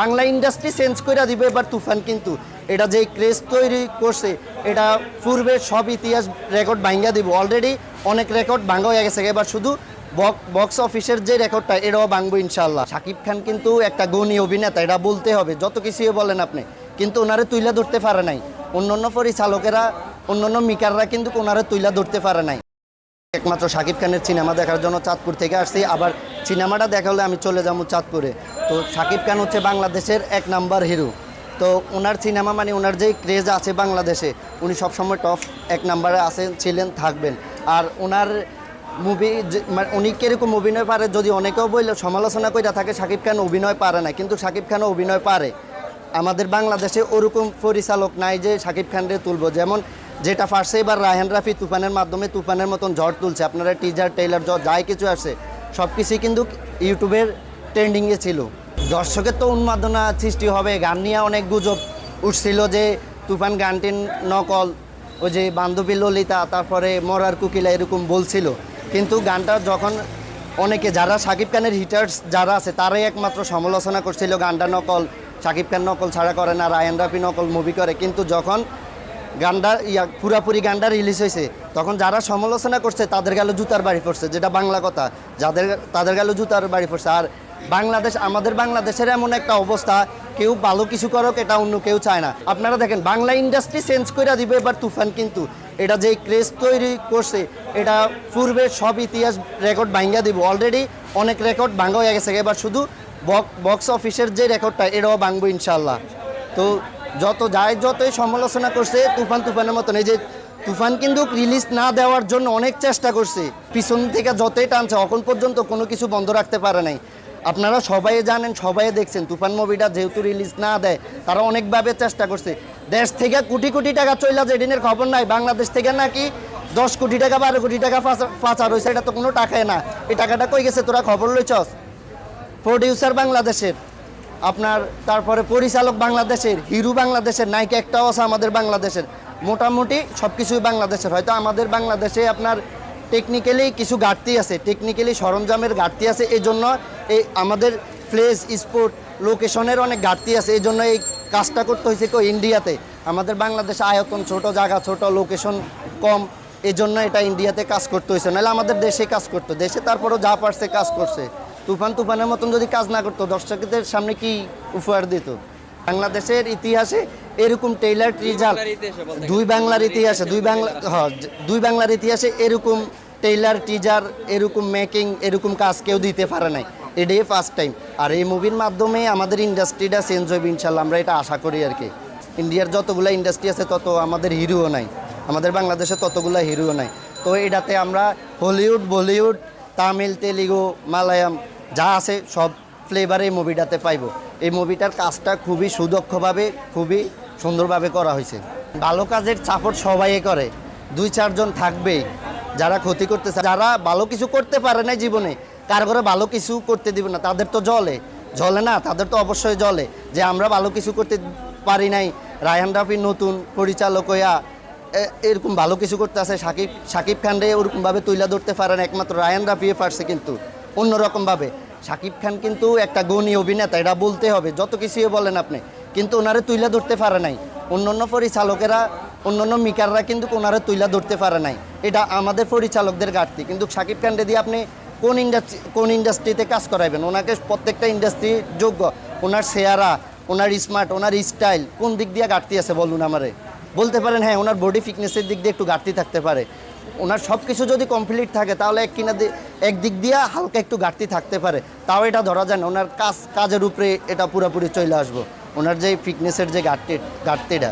Bangla industry change করে দিবে, এবার তুফান কিন্তু। এটা যে ক্রেজ তৈরি করছে, এটা পূর্বে সব ইতিহাস রেকর্ড ভাঙ্গা দিব। অলরেডি অনেক রেকর্ড ভাঙ্গা হয়ে গেছে। এবার শুধু বক্স অফিসের যে রেকর্ডটা এটাও ভাঙবো ইনশাল্লাহ শাকিব খান কিন্তু একটা গণী অভিনেতা, এটা বলতে হবে। যত কিছুই বলেন আপনি, কিন্তু ওনারে তুইলা ধরতে পারে নাই। অন্যান্য পরিচালকেরা, অন্যান্য মিকাররা কিন্তু ওনারে তুইলা ধরতে পারে নাই। একমাত্র শাকিব খানের সিনেমা দেখার জন্য চাঁদপুর থেকে আসছি। আবার সিনেমাটা দেখা হলে আমি চলে যাব চাঁদপুরে। তো শাকিব খান হচ্ছে বাংলাদেশের এক নাম্বার হিরো। তো ওনার সিনেমা মানে ওনার যেই ক্রেজ আছে বাংলাদেশে, উনি সবসময় টপ এক নাম্বারে আছেন ছিলেন, থাকবেন। আর ওনার মুভি মানে উনি কীরকম অভিনয় পারে যদি অনেকেও বললে সমালোচনা করে থাকে শাকিব খান অভিনয় পারে না। কিন্তু শাকিব খানও অভিনয় পারে। আমাদের বাংলাদেশে ওরকম পরিচালক নাই যে শাকিব খানরে তুলব। যেমন যেটা ফার্স্টে এবার রায়হান রাফি তুফানের মাধ্যমে তুফানের মতন ঝড় তুলছে। আপনারা টিজার টেইলার যাই কিছু আসছে সব কিছুই কিন্তু ইউটিউবের ট্রেন্ডিংয়ে ছিল। দর্শকের তো উন্মাদনা সৃষ্টি হবে। গান নিয়ে অনেক গুজব উঠছিল যে তুফান গানটির নকল, ওই যে বান্ধবী ললিতা, তারপরে মরার কুকিলা এরকম বলছিল। কিন্তু গানটা যখন অনেকে, যারা শাকিব খানের হিটার্স যারা আছে, তারাই একমাত্র সমালোচনা করছিল গানটা নকল শাকিব খান নকল ছাড়া করে না রায়ন রাফি নকল মুভি করে। কিন্তু যখন গানটা ইয়া, পুরাপুরি গানটা রিলিজ হয়েছে। তখন যারা সমালোচনা করছে, তাদের গেল জুতার বাড়ি পড়ছে, যেটা বাংলা কথা। যাদের, তাদের গেল জুতার বাড়ি পড়ছে। আর বাংলাদেশ, আমাদের বাংলাদেশের এমন একটা অবস্থা, কেউ ভালো কিছু করুক, এটা অন্য কেউ চায় না। আপনারা দেখেন, বাংলা ইন্ডাস্ট্রি চেঞ্জ করে দিবে এবার তুফান কিন্তু। এটা যে ক্রেজ তৈরি করছে, এটা পূর্বে সব ইতিহাস রেকর্ড ভাঙ্গা দিব। অলরেডি অনেক রেকর্ড ভাঙ্গা হয়ে গেছে। এবার শুধু বক্স অফিসের যে রেকর্ডটা এটাও ভাঙবো ইনশাল্লাহ তো যত যায় যতই সমালোচনা করছে, তুফান তুফানের মতন। এই যে তুফান কিন্তু রিলিজ না দেওয়ার জন্য অনেক চেষ্টা করছে। পিছন থেকে যতই টানছে, এখন পর্যন্ত কোনো কিছু বন্ধ রাখতে পারে নাই। আপনারা সবাই জানেন, সবাই দেখছেন, তুফান মুভিটা যেহেতু রিলিজ না দেয়, তারা অনেকভাবে চেষ্টা করছে। দেশ থেকে কোটি কোটি টাকা চইলা যেদিনের খবর নাই, বাংলাদেশ থেকে নাকি দশ কোটি টাকা, বারো কোটি টাকা পাচার- হয়েছে এটা তো কোনো টাকায় না। এই টাকাটা কই গেছে, তোরা খবর লইছস? প্রডিউসার বাংলাদেশের। আপনার তারপরে পরিচালক বাংলাদেশের, হিরো বাংলাদেশের, নায়িকা একটাও আছে আমাদের বাংলাদেশের। মোটামুটি সব কিছুই বাংলাদেশের। হয়তো আমাদের বাংলাদেশে আপনার টেকনিক্যালি কিছু ঘাটতি আছে টেকনিক্যালি সরঞ্জামের ঘাটতি আছে এই জন্য এই আমাদের প্লেস স্পোর্ট লোকেশনের অনেক ঘাটতি আছে এই জন্য এই কাজটা করতে হয়েছে কেউ ইন্ডিয়াতে আমাদের বাংলাদেশে আয়তন ছোট, জায়গা ছোট লোকেশন কম এই জন্য এটা ইন্ডিয়াতে কাজ করতে হয়েছে। নাহলে আমাদের দেশে কাজ করতো। দেশে তারপরও যা পারছে কাজ করছে। তুফান তুফানের মতন যদি কাজ না করতো দর্শকদের সামনে কি উপহার দিত? বাংলাদেশের ইতিহাসে এরকম টেইলার ট্রিজাল দুই বাংলার ইতিহাসে দুই বাংলা হ্যাঁ দুই বাংলার ইতিহাসে এরকম টেইলার টিজার এরকম মেকিং এরকম কাজ কেউ দিতে পারে নাই। এটাই ফার্স্ট টাইম আর এই মুভির মাধ্যমে আমাদের ইন্ডাস্ট্রিটা চেঞ্জ হবে ইনশাল্লাহ আমরা এটা আশা করি আর কি। ইন্ডিয়ার যতগুলো ইন্ডাস্ট্রি আছে তত আমাদের হিরোও নাই। আমাদের বাংলাদেশে ততগুলো হিরোও নাই। তো এটাতে আমরা হলিউড বলিউড তামিল তেলেগু মালায়াম যা আছে সব ফ্লেভার এই মুভিটাতে পাইব। এই মুভিটার কাজটা খুবই সুদক্ষভাবে, খুবই সুন্দরভাবে করা হয়েছে। ভালো কাজের সাপোর্ট সবাই করে। দুই চারজন থাকবেই, যারা ক্ষতি করতেছে, যারা ভালো কিছু করতে পারে না জীবনে, কার ঘরে ভালো কিছু করতে দিবে না, তাদের তো জলে। জলে না, তাদের তো অবশ্যই জলে। যে আমরা ভালো কিছু করতে পারি নাই, রায়হান রাফি নতুন পরিচালক হইয়া এরকম ভালো কিছু করতে আছে, সাকিব সাকিব খান রে ওরকমভাবে তুইলা ধরতে পারেন একমাত্র রায়ান রাফিয়ে পারছে কিন্তু। অন্যরকমভাবে। সাকিব খান কিন্তু একটা গণী অভিনেতা, এটা বলতে হবে, যত কিছুই বলেন আপনি, কিন্তু ওনারে তুইলা ধরতে পারে নাই। অন্যান্য পরিচালকেরা, অন্যান্য মিকাররা কিন্তু ওনারে তুইলা ধরতে পারে নাই। এটা আমাদের পরিচালকদের ঘাটতি। কিন্তু সাকিব খান দিয়ে আপনি কোন ইন্ডাস্ট্রি, কোন ইন্ডাস্ট্রিতে কাজ করাইবেন, ওনাকে প্রত্যেকটা ইন্ডাস্ট্রি যোগ্য, ওনার চেহারা ওনার স্মার্ট, ওনার স্টাইল, কোন দিক দিয়ে ঘাটতি আছে বলুন আমারে? বলতে পারেন হ্যাঁ ওনার বডি ফিটনেসের দিক দিয়ে একটু ঘাটতি থাকতে পারে। ওনার সব কিছু যদি কমপ্লিট থাকে, তাহলে এক কিনা একদিক এক দিক দিয়ে হালকা একটু ঘাটতি থাকতে পারে। তাও এটা ধরা যায় না, ওনার কাজ কাজের উপরে এটা পুরোপুরি চলে আসব। ওনার যে ফিটনেসের যে ঘাটতি ঘাটতিটা।